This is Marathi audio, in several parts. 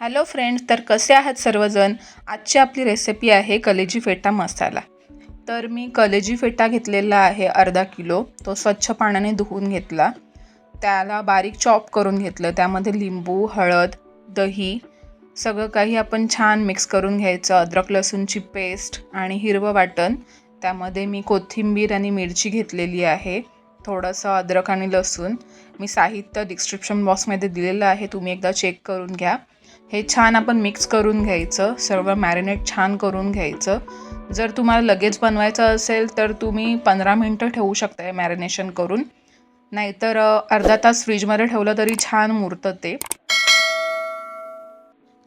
हॅलो फ्रेंड्स तर कसे आहात सर्वजण? आजची आपली रेसिपी आहे कलेजी फेटा मसाला. तर मी कलेजी फेटा घेतलेला आहे अर्धा किलो. तो स्वच्छ पाण्याने धुवून घेतला. त्याला बारीक चॉप करून घेतलं. त्यामध्ये लिंबू हळद दही सगळं काही आपण छान मिक्स करून घ्यायचं. अद्रक लसूणची पेस्ट आणि हिरवं वाटण. त्यामध्ये मी कोथिंबीर आणि मिरची घेतलेली आहे. थोडंसं अद्रक आणि लसूण. मी साहित्य डिस्क्रिप्शन बॉक्समध्ये दिलेलं आहे. तुम्ही एकदा चेक करून घ्या. हे छान आपण मिक्स करून घ्यायचं सर्व मॅरिनेट छान करून घ्यायचं. जर तुम्हाला लगेच बनवायचं असेल तर तुम्ही पंधरा मिनटं ठेवू शकता हे मॅरिनेशन करून. नाहीतर अर्धा तास फ्रीजमध्ये ठेवलं तरी छान मुरतं ते.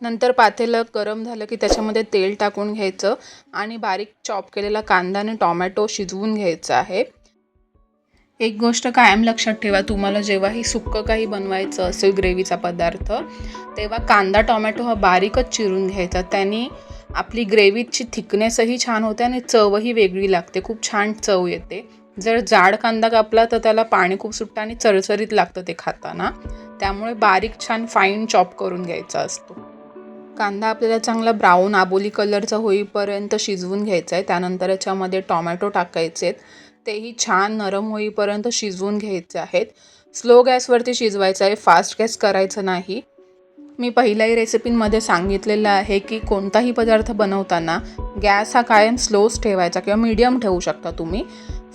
नंतर पातेलं गरम झालं की त्याच्यामध्ये तेल टाकून घ्यायचं आणि बारीक चॉप केलेला कांदा आणि टॉमॅटो शिजवून घ्यायचं आहे. एक गोष्ट कायम लक्षात ठेवा तुम्हाला जेव्हाही सुक्कं काही बनवायचं असेल ग्रेव्हीचा पदार्थ तेव्हा कांदा टोमॅटो हा बारीकच चिरून घ्यायचा. त्याने आपली ग्रेव्हीची थिकनेसही छान होते आणि चवही वेगळी लागते. खूप छान चव येते. जर जाड कांदा कापला तर त्याला पाणी खूप सुटतं आणि चरचरीत लागतं ते खाताना. त्यामुळे बारीक छान फाईन चॉप करून घ्यायचा असतो. कांदा आपल्याला चांगला ब्राऊन आबोली कलरचा होईपर्यंत शिजवून घ्यायचा आहे. त्यानंतर याच्यामध्ये टॉमॅटो टाकायचे आहेत. तेही छान नरम होईपर्यंत शिजवून घ्यायचे आहेत. स्लो गॅसवरती शिजवायचं आहे. फास्ट गॅस करायचं नाही. मी पहिल्याही रेसिपींमध्ये सांगितलेलं आहे की कोणताही पदार्थ बनवताना गॅस हा कायम स्लोच ठेवायचा किंवा मीडियम ठेवू शकता तुम्ही.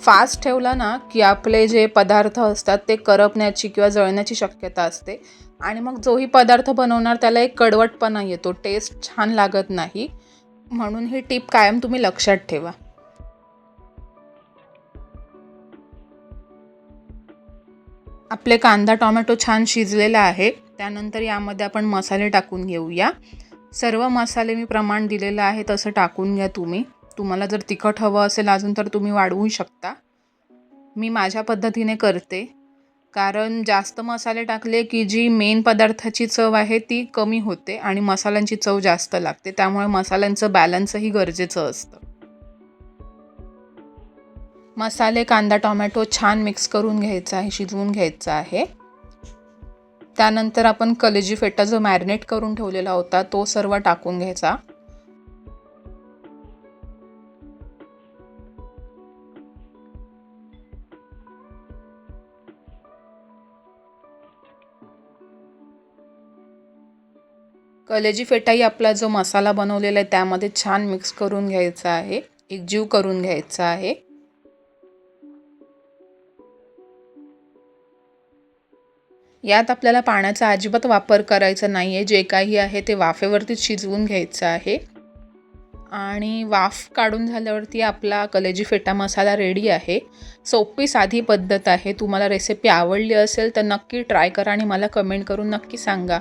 फास्ट ठेवला ना की आपले जे पदार्थ असतात ते करपण्याची किंवा जळण्याची शक्यता असते. आणि मग जोही पदार्थ बनवणार त्याला एक कडवटपणा येतो. टेस्ट छान लागत नाही. म्हणून ही टीप कायम तुम्ही लक्षात ठेवा. आपले कांदा टोमॅटो छान शिजलेला आहे. त्यानंतर यामध्ये आपण मसाले टाकून घेऊया. सर्व मसाले मी प्रमाण दिलेलं आहे तसं टाकून घ्या तुम्ही. तुम्हाला जर तिखट हवं असेल अजून तर तुम्ही वाढवू शकता. मी माझ्या पद्धतीने करते. कारण जास्त मसाले टाकले की जी मेन पदार्थाची चव आहे ती कमी होते आणि मसाल्यांची चव जास्त लागते. त्यामुळे मसाल्यांचं बॅलन्सही गरजेचं असतं. मसाले कांदा टोमॅटो छान मिक्स करून घ्यायचा आहे शिजवून घ्यायचा आहे. त्यानंतर आपण कलेजी फेटा जो मॅरिनेट करून ठेवलेला होता तो सर्व टाकून घ्यायचा. कलेजी फेटाही आपला जो मसाला बनवलेला आहे त्यामध्ये छान मिक्स करून घ्यायचा आहे. एकजीव करून घ्यायचा आहे. यात आपल्याला पाण्याचा अजिबात वापर करायचा नाही आहे जे काही आहे ते वाफेवरतीच शिजवून घ्यायचं आहे. आणि वाफ काढून झाल्यावरती आपला कलेजी फेटा मसाला रेडी आहे. सोपी साधी पद्धत आहे. तुम्हाला रेसिपी आवडली असेल तर नक्की ट्राय करा आणि मला कमेंट करून नक्की सांगा.